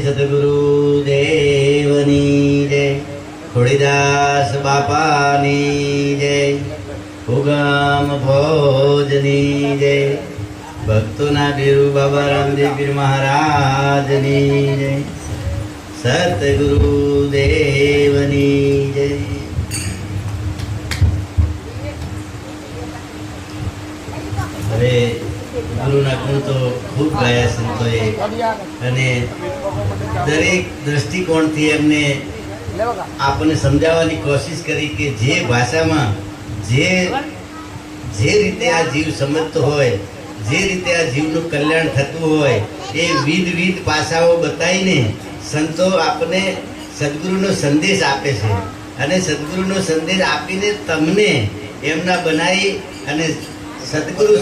સદગુરુ દેવની જય ખોડીદાસ બાપાની જય ઉગમ ભોજની જય ભક્તોના બીરુ બાબા રામદેવ પીર મહારાજની જય સતગુરુ દેવની જય હવે ગુરુના ગુણ તો ખૂબ ગાયા સંતોએ અને દરેક દ્રષ્ટિકોણથી એમને આપણને સમજાવવાની કોશિશ કરી કે જે ભાષામાં જે જે રીતે આ જીવ સમજતો હોય, જે રીતે આ જીવનું કલ્યાણ થતું હોય, એ વિધ વિધ પાસાઓ બતાવીને સંતો આપણને સદગુરુનો સંદેશ આપે છે. અને સદગુરુનો સંદેશ આપીને તમને એમના બનાવી અને સદગુરુ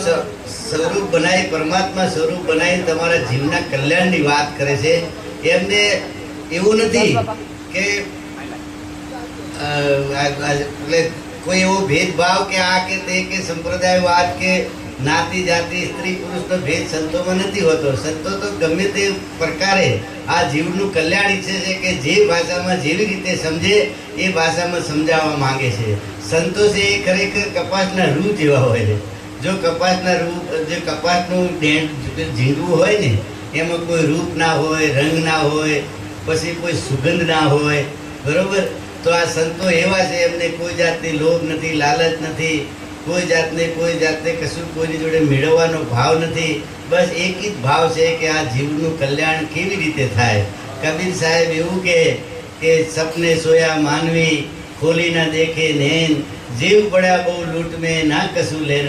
સ્વરૂપ બનાવી, પરમાત્મા સ્વરૂપ બનાવી તમારા જીવના કલ્યાણની વાત કરે છે. એમને એવું નથી કે એટલે કોઈ એવો ભેદભાવ કે આ કે તે કે સંપ્રદાયવાદ કે જ્ઞાતિ જાતિ સ્ત્રી પુરુષનો ભેદ સંતોમાં નથી હોતો. સંતો તો ગમે તે પ્રકારે આ જીવનું કલ્યાણ ઈચ્છે છે કે જે ભાષામાં જેવી રીતે સમજે એ ભાષામાં સમજાવવા માંગે છે. સંતો છે એ ખરેખર કપાસના રૂ જેવા હોય છે. જો કપાસના રૂ જે કપાસનું ડેન્ટ ઝીંડવું હોય ને એમાં કોઈ રૂપ ના હોય, રંગ ના હોય, પછી કોઈ સુગંધ ના હોય, બરોબર? તો આ સંતો એવા છે, એમને કોઈ જાતની લોભ નથી, લાલચ નથી, કોઈ જાતને કોઈ જાતને કશું કોઈની જોડે મેળવવાનો ભાવ નથી. બસ એક જ ભાવ છે કે આ જીવનું કલ્યાણ કેવી રીતે થાય? કબીર સાહેબ એવું કે કે સપને સોયા માનવી, ખોલી ના દેખે નેન, જીવ પડ્યા બહુ લૂંટ મેં ના કશું લેર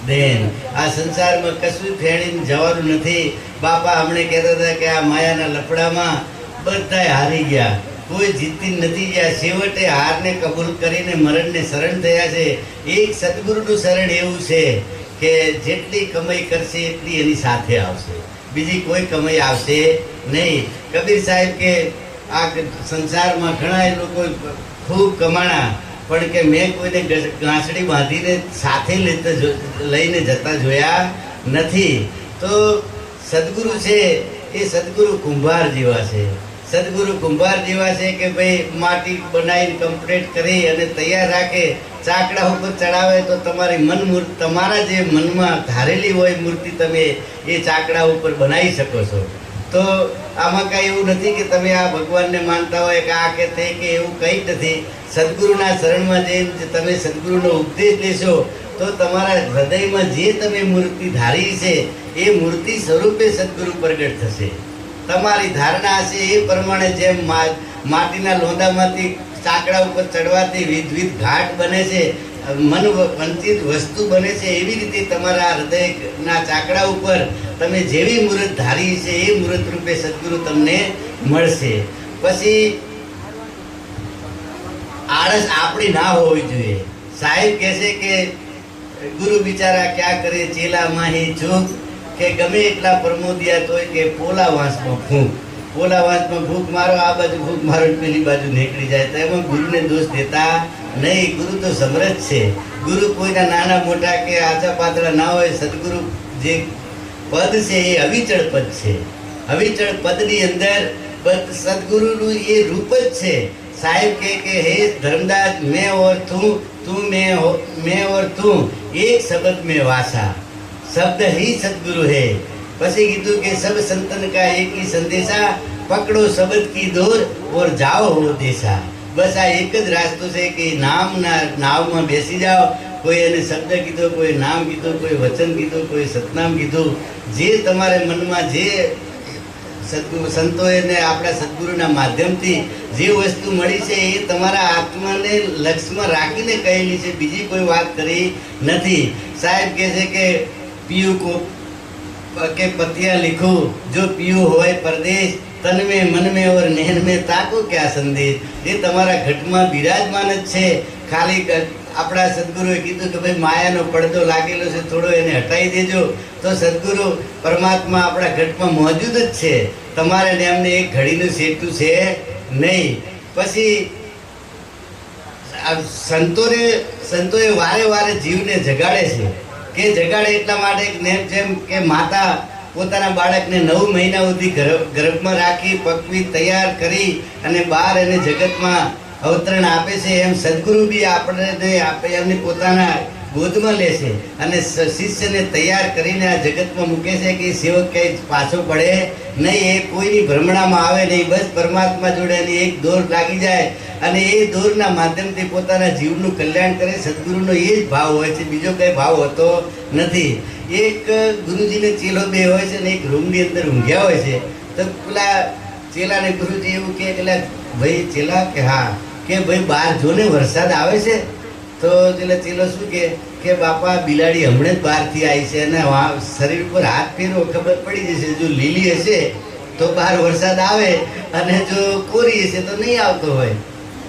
ના દેન આ સંસારમાં કશું ફેણીને જવાનું નથી. બાપા હમણે કહેતા હતા કે આ માયાના લફડામાં બધાય હારી ગયા. કોઈ જીતી નથી ગયા. છેવટે હારને કબૂલ કરીને મરણને શરણ થયા છે. એક સદગુરુનું શરણ એવું છે કે જેટલી કમાઈ કરશે એટલી એની સાથે આવશે. બીજી કોઈ કમાઈ આવશે નહીં. કબીર સાહેબ કે આ સંસારમાં ઘણા લોકો ખૂબ કમાણા પણ કે મેં કોઈને ગાંસડી બાંધીને સાથે લેતા લઈને જતા જોયા નથી. તો સદગુરુ છે એ સદગુરુ કુંભાર જેવા છે. સદગુરુ કુંભાર જેવા છે કે ભાઈ માટી બનાવીને કમ્પ્લીટ કરી અને તૈયાર રાખે, ચાકડા ઉપર ચડાવે તો તમારી મન મૂર્તિ તમારા જે મનમાં ધારેલી હોય મૂર્તિ તમે એ ચાકડા ઉપર બનાવી શકો છો. તો આમાં કાંઈ એવું નથી કે તમે આ ભગવાનને માનતા હોય કે આ કે તે કે એવું કંઈ નથી. સદગુરુના શરણમાં જઈને તમે સદગુરુનો ઉપદેશ લેશો તો તમારા હૃદયમાં જે તમે મૂર્તિ ધારી છે, એ મૂર્તિ સ્વરૂપે સદગુરુ પ્રગટ થશે. તમારી ધારણા હશે એ પ્રમાણે જેમ માટીના લોંદામાંથી સાંકડા ઉપર ચડવાથી વિધવિધ ઘાટ બને છે મન વંચિત વસ્તુ બને છે, એવી રીતે તમારા હૃદયના ચાકડા ઉપર તમે જેવી મૂર્ત ધારી છે, એ મૂર્ત રૂપે સદગુરુ તમને મળશે. પછી આળસ આપણી ના હોવી જોઈએ. સાહેબ કહે છે કે, ગુરુ બિચારા ક્યાં કરે, ચેલા માહી ચૂક કે ગમે એટલા પ્રમોદિયા તોય કે પોલા વાંસમાં ફૂંક પોલા વાંસમાં ભૂખ મારો, આ બાજુ ભૂખ મારો પેલી બાજુ નીકળી જાય. તો એમાં ગુરુને દોષ દેતા નહીં. ગુરુ તો સમરજ છે. ગુરુ કોઈના નાના મોટા કે આચા પાતળા ના હોય, સદગુરુ જે પદ છે એ અવિચળ પદ છે. અવિચળ પદની અંદર સદગુરુનું એ રૂપ જ છે. સાહેબ કે કે હે ધર્મદાસ મેં ઓર તું તું મેં હો મેં ઓર તું એક શબ્દ મેં વાસા શબ્દ ही સદગુરુ है પછી કીધું કે સબ સંતન કા એક ही સંદેશા પકડો શબ્દ કી દોર ઓર જાઓ હો દેશા બસ આ એક જ રાસ્તો છે કે નામના નાવમાં બેસી જાઓ કોઈ એને શબ્દ કીધો કોઈ નામ કીધું કોઈ વચન કીધું કોઈ સતનામ કીધું જે તમારે મનમાં જે સદગુરુ સંતોએ ને આપણા સદગુરુના માધ્યમથી જે વસ્તુ મળી છે એ તમારા આત્માને લક્ષમાં રાખીને કહેલી છે. બીજી કોઈ વાત કરી નથી. સાહેબ કહે છે કે પીયું કો, કે પતિયા લીખું, જો પીયું હોય પરદેશ, તનમે મનમે ઓર નેહન મેં તાકો ક્યાં સંદેશ? એ તમારા ઘટમાં બિરાજમાન જ છે. ખાલી આપણા સદગુરુએ કીધું કે ભાઈ, માયાનો પડદો લાગેલો છે, થોડો એને હટાવી દેજો. તો સદગુરુ પરમાત્મા આપણા ઘટમાં મોજૂદ જ છે. તમારે એમને એક ઘડીનું સેટું છે નહીં. પછી સંતોને, સંતોએ વારે વારે જીવને જગાડે છે. કે જગાડે એટલા માટે નેમ જેમ કે માતા પોતાના બાળકને નવ મહિના સુધી ગર્ભ- ગર્ભમાં રાખી, પકવી, તૈયાર કરી અને બહાર એને જગતમાં અવતરણ આપે છે, એમ સદગુરુ બી આપણને આપે, એમને પોતાના ગોદમાં લે છે. અને શિષ્યને તૈયાર કરીને આ જગતમાં મૂકે છે કે સેવક કંઈ પાછો પડે નહીં, એ કોઈની ભ્રમણામાં આવે નહીં, બસ પરમાત્મા જોડે એની એક દોર લાગી જાય અને એ દોરના માધ્યમથી પોતાના જીવનું કલ્યાણ કરે. સદગુરુનો એ જ ભાવ હોય છે, બીજો કંઈ ભાવ હોતો નથી. એક ગુરુજીને ચેલો બે હોય છે ને એક રૂમની અંદર ઊંઘ્યા હોય છે, તો પેલા ચેલાને ગુરુજી એવું કે ભાઈ ચેલા કે હા કે ભાઈ બહાર જો ને વરસાદ આવે છે? તો એટલે ચેલો શું કે કે બાપા, બિલાડી હમણાં જ બહારથી આવી છે અને શરીર પર હાથ ફેરવો ખબર પડી જશે. જો લીલી હશે તો બહાર વરસાદ આવે અને જો કોરી હશે તો નહીં આવતો હોય.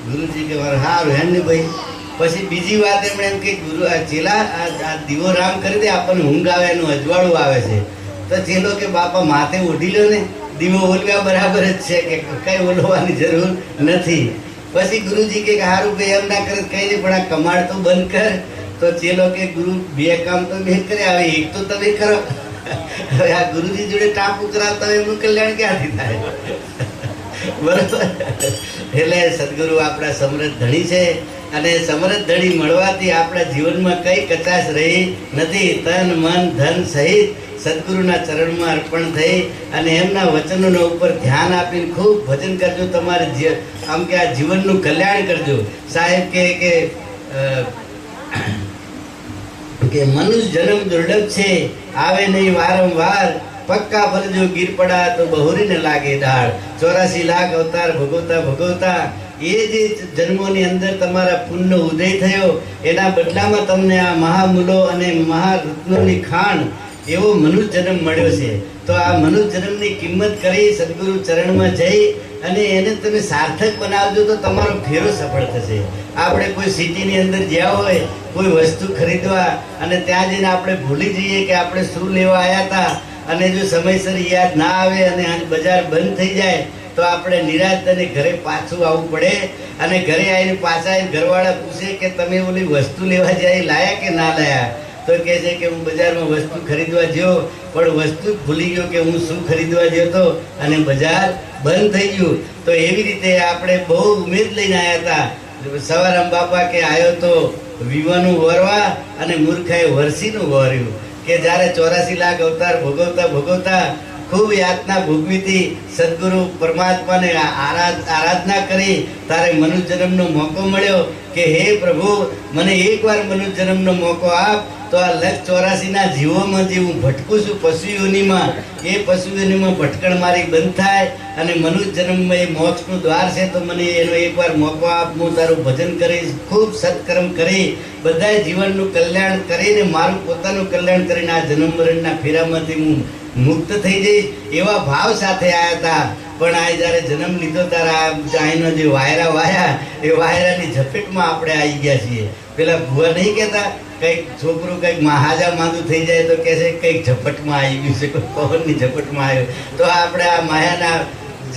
ગુરુજી કે મારે સારું હેન ને ભાઈ. પછી બીજી વાત એમણે એમ કે ગુરુ, આ ચેલા, આ દીવો રામ કરી દે, આપણને ઊંઘ આવે, એનું અજવાળું આવે છે. તો ચેલો કે બાપા, માથે ઓઢી લો ને. દીવો ઓલવ્યા બરાબર જ છે કે કઈ ઓલવાની જરૂર નથી. પછી ગુરુજી કે સારું ભાઈ, એમ ના કરે કઈ નહીં, પણ આ કમાડ તો બંધ કર. તો ચેલો કે, ગુરુ, બે કામ તો બે કરે, હવે એક તો તમે કરો. હવે આ ગુરુજી જોડે ટાપુ કરાવતા હોય એમનું કલ્યાણ ક્યાંથી થાય? બરોબર? એટલે સદગુરુ આપણા સમૃદ્ધ ધણી છે અને સમૃદ્ધ ધણી મળવાથી આપણા જીવનમાં કઈ કચાશ રહી નથી. તન, મન, ધન સહિત સદગુરુના ચરણમાં અર્પણ થઈ અને એમના વચનોના ઉપર ધ્યાન આપીને ખૂબ ભજન કરજો તમારે આમ કે આ જીવનનું કલ્યાણ કરજો. સાહેબ કે કે મનુષ્ય જન્મ દુર્લભ છે, આવે નહીં વારંવાર, પક્કા ફરજો ગીર પડા તો બહોરીને લાગે દાળ ચોરાસી લાખ અવતાર ભોગવતા ભોગવતા, એ જે જન્મોની અંદર તમારા પુણ્યનો ઉદય થયો. એના બદલામાં તમને આ મહામૂલો અને મહારત્નોની ખાણ એવો મનુષ્ય જન્મ મળ્યો છે. તો આ મનુષ્ય જન્મની કિંમત કરી સદગુરુ ચરણમાં જઈ અને એને તમે સાર્થક બનાવજો તો તમારો ફેરો સફળ થશે. આપણે કોઈ સિટીની અંદર જ્યાં હોય, કોઈ વસ્તુ ખરીદવા અને ત્યાં જઈને આપણે ભૂલી જઈએ કે આપણે શું લેવા આવ્યા હતા અને જો સમયસર યાદ ના આવે અને બજાર બંધ થઈ જાય, તો આપણે નિરાશ અને ઘરે પાછું આવવું પડે અને ઘરે આવીને પાછા ઘરવાળા પૂછે કે તમે ઓલી વસ્તુ લેવા જાય લાયા કે ના લાયા? તો કહે છે કે હું બજારમાં વસ્તુ ખરીદવા ગયો પણ વસ્તુ ભૂલી ગયો કે હું શું ખરીદવા ગયો હતો અને બજાર બંધ થઈ ગયું. તો એવી રીતે આપણે બહુ ઉમેદ લઈને આવ્યા હતા. સવાર બાપા કે આવ્યો તો વિવાનું વરવા અને મૂર્ખાએ વરસીનું વર્યું. કે જ્યારે ચોરાસી લાખ અવતાર ભોગવતા ભોગવતા ખૂબ યાતના ભોગવીથી સદગુરુ પરમાત્માને આરાધના કરી તારે મનુષ્ય જન્મનો મોકો મળ્યો કે હે પ્રભુ, મને એકવાર મનુષ્ય જન્મનો મોકો આપ તો આ લખ ચોરાસીના જીવોમાં જે હું ભટકું છું પશુ એ પશુ ભટકણ મારી બંધ થાય અને મનુષ્ય જન્મમાં એ મોક્ષનું દ્વાર છે તો મને એનો એકવાર મોકો આપ, હું તારું ભજન કરીશ, ખૂબ સત્કર્મ કરી, બધાય જીવનનું કલ્યાણ કરીને મારું પોતાનું કલ્યાણ કરીને આ જન્મ મરણના ફેરામાંથી હું મુક્ત થઈ જઈ એવા ભાવ સાથે આવ્યા હતા પણ આ જ્યારે જન્મ લીધો ત્યારે આ અહીંનો જે વાયરા વાયા, એ વાયરાની ઝપેટમાં આપણે આવી ગયા છીએ. પેલા ભુવા નહીં કહેતા, કંઈક છોકરું કંઈક મહાજા માંદું થઈ જાય તો કહે છે, કંઈક ઝપટમાં આવી ગયું છે, કોઈ પવનની ઝપટમાં આવ્યો. તો આપણે આ માયાના,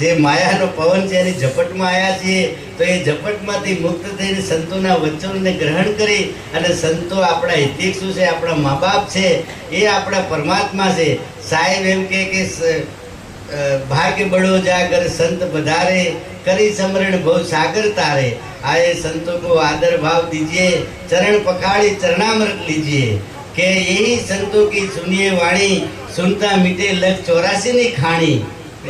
જે માયાનો પવન છે એની ઝપટમાં આવ્યા છીએ. તો એ ઝપટમાંથી મુક્ત થઈને સંતોના વચનને ગ્રહણ કરી અને સંતો આપણા હિતિક્ષુ છે, આપણા મા બાપ છે, એ આપણા પરમાત્મા છે. સાહેબ એમ કે કે ભાગ્ય બળો જાગર સંત વધારે કરી સમરણ ભવ સાગર તારે. આયે સંતો કો આદર ભાવ દીજીએ, ચરણ પખાડી ચરણામૃત લીજીએ. કે એ સંતો કી સુનિયે વાણી, સુનતા મીટે લગ ચોરાસી ની ખાણી.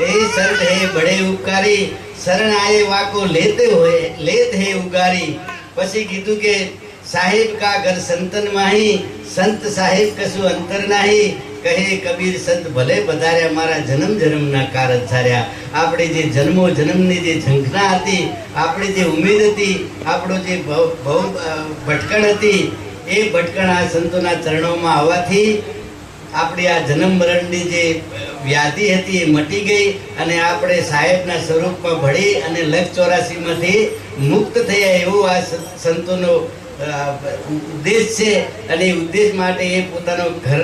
એ સંત હે બડે ઉપકારી, શરણ આયે વાકો લેતે હોય, લેત હે ઉગારી. પછી કીધું કે, સાહેબ કા ઘર સંતન માહી, સંત સાહેબ કશું અંતર નાહી કહે, કબીર સંત, ભલે પધાર્યા મારા જન્મ જન્મના કારજ સાર્યા આપણે જે જન્મો, જન્મની જે ઝંખના હતી, આપણી જે ઉમેદ હતી, આપણો જે ભવ ભટકણ હતી, એ ભટકણ આ સંતોના ચરણોમાં આવવાથી આપણી આ જન્મ મરણની જે વ્યાધિ હતી એ મટી ગઈ અને આપણે સાહેબના સ્વરૂપમાં ભળી અને લખ ચોરાસીમાંથી મુક્ત થયા એવું આ સંતોનો ઉદ્દેશ છે અને એ ઉદ્દેશ માટે એ પોતાનો ઘર,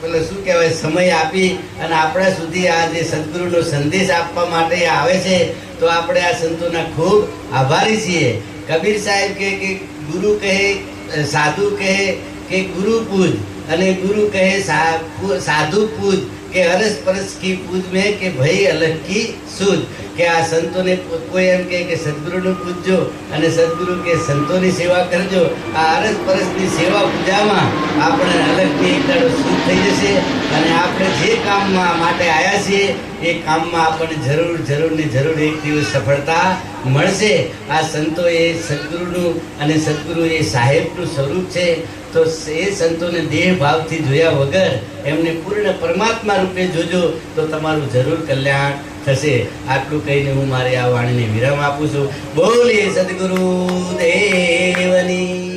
પેલો શું કહેવાય, સમય આપી અને આપણા સુધી આ જે સદગુરુનો સંદેશ આપવા માટે આવે છે, તો આપણે આ સંતોના ખૂબ આભારી છીએ. કબીર સાહેબ કહે કે ગુરુ કહે, સાધુ કહે કે ગુરુ પૂજ, અને ગુરુ કહે સાધુ પૂજ. કે અરસ પરસ કી પૂજ મેં કે ભાઈ અલગ કી સૂજ કે આ સંતોને કોઈ એમ કહે કે સદગુરુનું પૂજજો અને સદગુરુ કે સંતોની સેવા કરજો. આ અરસ પરસની સેવા પૂજામાં આપણે અલગથી એક દાડો શુદ્ધ થઈ જશે અને આપણે જે કામમાં માટે આવ્યા છીએ, એ કામમાં આપણને જરૂર જરૂર ને જરૂર એક દિવસ સફળતા મળશે. આ સંતો એ સદગુરુનું અને સદગુરુ એ સાહેબનું સ્વરૂપ છે. તો એ સંતોને દેહ ભાવથી જોયા વગર એમને પૂર્ણ પરમાત્મા રૂપે જોજો, તો તમારું જરૂર કલ્યાણ થશે. આટલું કહીને હું મારી આ વાણીને વિરામ આપું છું. બોલીએ સદગુરુ દેવની.